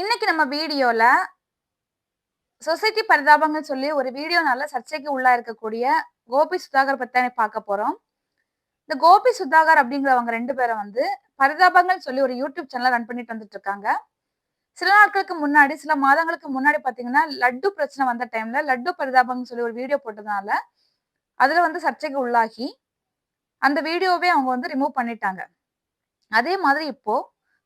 இன்னைக்கு நம்ம வீடியோல சொசைட்டி பரிதாபங்கள் சொல்லி ஒரு வீடியோ நல்ல சர்ச்சைக்கு உள்ளா இருக்கக்கூடிய கோபி சுதாகர் பத்தி பார்க்க போறோம். இந்த கோபி சுதாகர் அப்படிங்கிறவங்க ரெண்டு பேரும் வந்து பரிதாபங்கள் சொல்லி ஒரு யூடியூப் சேனல் ரன் பண்ணிட்டு வந்துட்டு இருக்காங்க. சில நாட்களுக்கு முன்னாடி சில மாதங்களுக்கு முன்னாடி பாத்தீங்கன்னா லட்டு பிரச்சனை வந்த டைம்ல லட்டு பரிதாபங்கள் சொல்லி ஒரு வீடியோ போட்டதுனால அதுல வந்து சர்ச்சைக்கு உள்ளாகி அந்த வீடியோவே அவங்க வந்து ரிமூவ் பண்ணிட்டாங்க. அதே மாதிரி இப்போ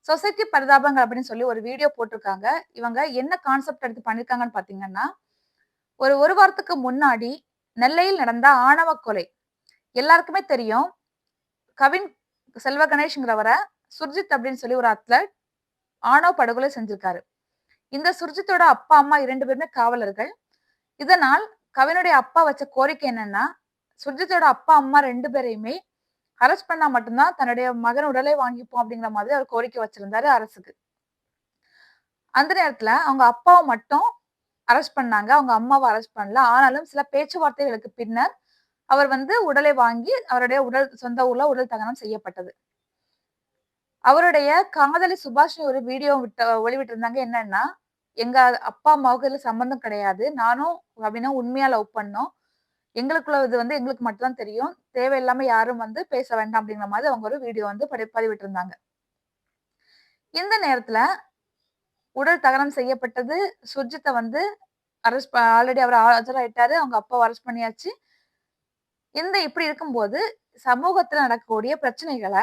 சொசைட்டி பரிதாபங்கள் அப்படின்னு சொல்லி ஒரு வீடியோ போட்டிருக்காங்க. இவங்க என்ன கான்செப்ட் எடுத்து பண்ணிருக்காங்கன்னு பாத்தீங்கன்னா ஒரு ஒரு வாரத்துக்கு முன்னாடி நெல்லையில் நடந்த ஆணவ கொலை. எல்லாருக்குமே தெரியும். கவின் செல்வ கணேஷ்ங்கிறவரை சுர்ஜித் அப்படின்னு சொல்லி ஒரு அத்லட் ஆணவ படுகொலை செஞ்சிருக்காரு. இந்த சுர்ஜித்தோட அப்பா அம்மா இரண்டு பேருமே காவலர்கள். இதனால் கவினுடைய அப்பா வச்ச கோரிக்கை என்னன்னா சுர்ஜித்தோட அப்பா அம்மா ரெண்டு பேரையுமே அரெஸ்ட் பண்ணா மட்டும்தான் தன்னுடைய மகன் உடலை வாங்கிப்போம் அப்படிங்கிற மாதிரி அவர் கோரிக்கை வச்சிருந்தாரு அரசுக்கு. அந்த நேரத்துல அவங்க அப்பாவை மட்டும் அரெஸ்ட் பண்ணாங்க. அவங்க அம்மாவை அரெஸ்ட் பண்ணல. ஆனாலும் சில பேச்சுவார்த்தைகளுக்கு பின்னர் அவர் வந்து உடலை வாங்கி அவருடைய உடல் சொந்த ஊர்ல உடல் தகனம் செய்யப்பட்டது. அவருடைய காதலி சுபாஷினி ஒரு வீடியோ விட்ட ஒளிவிட்டு இருந்தாங்க என்னன்னா எங்க அப்பா அம்மாவுக்கு இதுல சம்பந்தம் கிடையாது. நானும் அப்படின்னா உண்மையா லவ் பண்ணோம். எங்களுக்குள்ள இது வந்து எங்களுக்கு மட்டும்தான் தெரியும். தேவையில்லாம யாரும் வந்து பேச வேண்டாம் அப்படிங்கிற மாதிரி அவங்க ஒரு வீடியோ வந்து படி பதிவிட்டு இருந்தாங்க இந்த நேரத்துல உடல் தகனம் செய்யப்பட்டது. சுர்ஜித்தை வந்து அரெஸ்ட் ஆல்ரெடி அவர் ஆஜராயிட்டாரு. அவங்க அப்பாவை அரெஸ்ட் பண்ணியாச்சு. இந்த இப்படி இருக்கும்போது சமூகத்துல நடக்கக்கூடிய பிரச்சனைகளை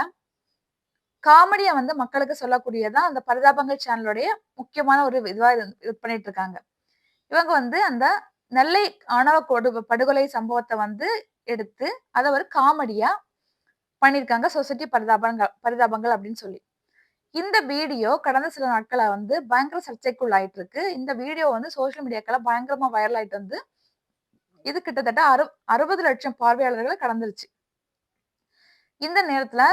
காமெடியை வந்து மக்களுக்கு சொல்லக்கூடியதான் அந்த பரிதாபங்கள் சேனலுடைய முக்கியமான ஒரு இதுவா இது பண்ணிட்டு இருக்காங்க. இவங்க வந்து அந்த நெல்லை ஆணவ கொடு படுகொலை சம்பவத்தை வந்து எடுத்து அதை ஒரு காமெடியா பண்ணியிருக்காங்க சொசைட்டி பரிதாபங்கள் பரிதாபங்கள் அப்படின்னு சொல்லி. இந்த வீடியோ கடந்த சில நாட்களா வந்து பயங்கர சர்ச்சைக்குள்ளாயிட்டு இருக்கு இந்த வீடியோ வந்து சோசியல் மீடியாக்கெல்லாம் பயங்கரமா வைரல் ஆயிட்டு வந்து இது கிட்டத்தட்ட அறு அறுபது லட்சம் பார்வையாளர்களை கடந்துருச்சு. இந்த நேரத்துல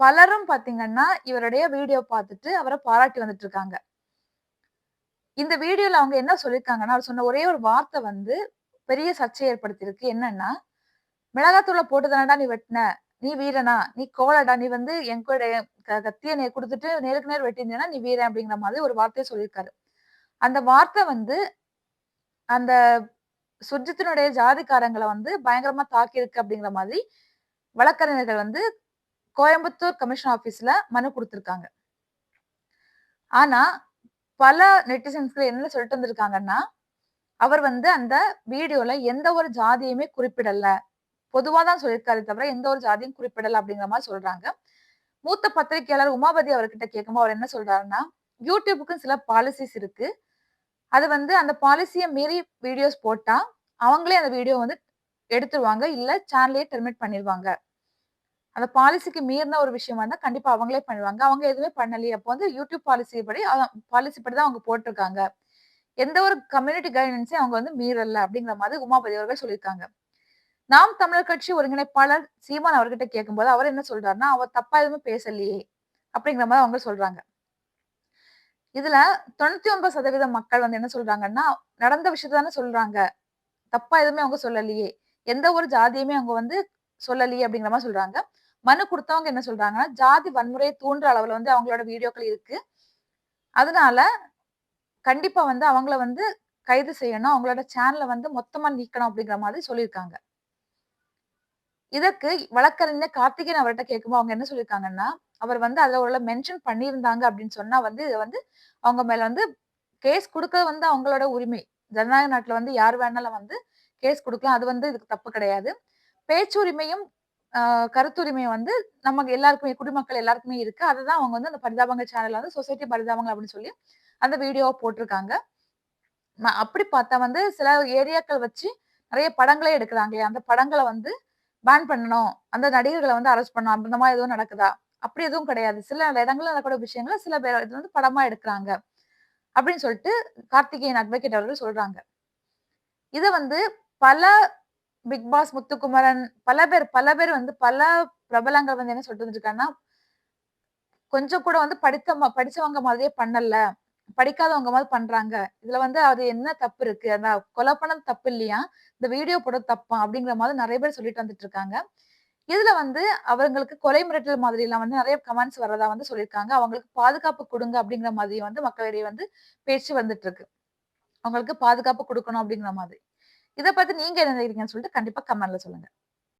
பலரும் பாத்தீங்கன்னா இவருடைய வீடியோ பார்த்துட்டு அவரை பாராட்டி வந்துட்டு இருக்காங்க இந்த வீடியோல அவங்க என்ன சொல்லியிருக்காங்கன்னா அவர் சொன்ன ஒரே ஒரு வார்த்தை வந்து பெரிய சர்ச்சை ஏற்படுத்தியிருக்கு. என்னன்னா மிளகாத்தூளை போட்டு தானடா நீ வெட்டின? நீ வீரனா? நீ கோலடா நீ வந்து என் கூட கத்திய நே கொடுத்துட்டு நேருக்கு நேர் வெட்டியிருந்தேன்னா நீ வீரன் அப்படிங்கிற மாதிரி ஒரு வார்த்தையை சொல்லியிருக்காரு. அந்த வார்த்தை வந்து அந்த சுர்ஜித்தினுடைய ஜாதிக்காரங்களை வந்து பயங்கரமா தாக்கியிருக்கு அப்படிங்கிற மாதிரி வழக்கறிஞர்கள் வந்து கோயம்புத்தூர் கமிஷன் ஆபீஸ்ல மனு கொடுத்துருக்காங்க. ஆனா பல நெட்டிசன்ஸ்கள் என்ன சொல்லிட்டு வந்திருக்காங்கன்னா அவர் வந்து அந்த வீடியோல எந்த ஒரு ஜாதியுமே குறிப்பிடல. பொதுவா தான் சொல்லியிருக்காரு தவிர எந்த ஒரு ஜாதியும் குறிப்பிடல அப்படிங்கிற மாதிரி சொல்றாங்க. மூத்த பத்திரிகையாளர் உமாபதி அவர்கிட்ட கேட்கும்போது அவர் என்ன சொல்றாருன்னா யூடியூபுக்கும் சில பாலிசிஸ் இருக்கு. அது வந்து அந்த பாலிசியை மீறி வீடியோஸ் போட்டா அவங்களே அந்த வீடியோ வந்து எடுத்துருவாங்க இல்ல சேனலையே டெர்மினேட் பண்ணிடுவாங்க அந்த பாலிசிக்கு மீறின ஒரு விஷயமா இருந்தா கண்டிப்பா அவங்களே பண்ணுவாங்க. அவங்க எதுவுமே பண்ணலையே. அப்போ வந்து யூடியூப் பாலிசி படி பாலிசி படி தான் அவங்க போட்டிருக்காங்க. எந்த ஒரு கம்யூனிட்டி கைடன்ஸையும் அவங்க வந்து மீறல அப்படிங்கிற மாதிரி உமாபதி அவர்கள் சொல்லியிருக்காங்க. நாம் தமிழர் கட்சி ஒருங்கிணைப்பாளர் சீமான் அவர்கிட்ட கேட்கும்போது அவர் என்ன சொல்றாருன்னா அவர் தப்பா எதுவுமே பேசலையே அப்படிங்கிற மாதிரி அவங்க சொல்றாங்க. இதுல தொண்ணூத்தி ஒன்பது சதவீத மக்கள் வந்து என்ன சொல்றாங்கன்னா நடந்த விஷயத்த தானே சொல்றாங்க. தப்பா எதுவுமே அவங்க சொல்லலையே. எந்த ஒரு ஜாதியுமே அவங்க வந்து சொல்லலையே அப்படிங்கிற மாதிரி சொல்றாங்க. மனு கொடுத்தவங்க என்ன சொல்றாங்கன்னா ஜாதி வன்முறையை தூண்டுற அளவுல வந்து அவங்களோட வீடியோக்கள் இருக்கு. அதனால கண்டிப்பா வந்து அவங்கள வந்து கைது செய்யணும். அவங்களோட சேனலை வந்து மொத்தமா நீக்கணும் அப்படிங்கிற மாதிரி சொல்லியிருக்காங்க. இதற்கு வழக்கறிஞர் கார்த்திகேயன் அவர்கிட்ட கேட்கும்போது அவங்க என்ன சொல்லியிருக்காங்கன்னா அவர் வந்து அதுல ஒரு மென்ஷன் பண்ணியிருந்தாங்க அப்படின்னு சொன்னா வந்து இதை வந்து அவங்க மேல வந்து கேஸ் கொடுக்க வந்து அவங்களோட உரிமை. ஜனநாயக நாட்டுல வந்து யார் வேணாலும் வந்து கேஸ் கொடுக்கலாம். அது வந்து இதுக்கு தப்பு கிடையாது. பேச்சுரிமையும் கருத்துரிமையும் வந்து நமக்கு எல்லாருக்குமே குடிமக்கள் எல்லாருக்குமே இருக்கு. அதுதான் அவங்க வந்து அந்த பரிதாபங்க சேனல்ல வந்து சொசைட்டி பரிதாபங்கள் அப்படின்னு சொல்லி அந்த வீடியோவை போட்டிருக்காங்க. அப்படி பார்த்தா வந்து சில ஏரியாக்கள் வச்சு நிறைய படங்களே எடுக்கிறாங்களே அந்த படங்களை வந்து பேன் பண்ணணும். அந்த நடிகர்களை வந்து அரெஸ்ட் பண்ணணும். அந்த மாதிரி எதுவும் நடக்குதா? அப்படி எதுவும் கிடையாது. சில இடங்கள்ல நடக்கூடிய விஷயங்களை சில பேர் இது வந்து படமா எடுக்கிறாங்க. அப்படின்னு சொல்லிட்டு கார்த்திகேயன் அட்வொகேட் அவர்கள் சொல்றாங்க. இதை வந்து பல பிக் பாஸ் முத்துக்குமரன் பல பேர் பல பேர் வந்து பல பிரபலங்கள் வந்து என்ன சொல்லிட்டு இருக்காங்கன்னா கொஞ்சம் கூட வந்து படித்த படிச்சவங்க மாதிரியே பண்ணல. படிக்காதவங்க மாதிரி பண்றாங்க இதுல வந்து அது என்ன தப்பு இருக்கு அந்த கொலை பண்ணது தப்பு இல்லையா இந்த வீடியோ போட தப்பா அப்படிங்கிற மாதிரி நிறைய பேர் சொல்லிட்டு வந்துட்டு இருக்காங்க இதுல வந்து அவங்களுக்கு கொலை மிரட்டல் மாதிரி எல்லாம் வந்து நிறைய கமெண்ட்ஸ் வரதா வந்து சொல்லியிருக்காங்க. அவங்களுக்கு பாதுகாப்பு குடுங்க அப்படிங்கிற மாதிரி வந்து மக்களிடையே வந்து பேச்சு வந்துட்டு இருக்கு. அவங்களுக்கு பாதுகாப்பு கொடுக்கணும் அப்படிங்கிற மாதிரி. இத பத்தி நீங்க என்ன நினைக்கிறீங்கன்னு சொல்லிட்டு கண்டிப்பா கமெண்ட்ல சொல்லுங்க.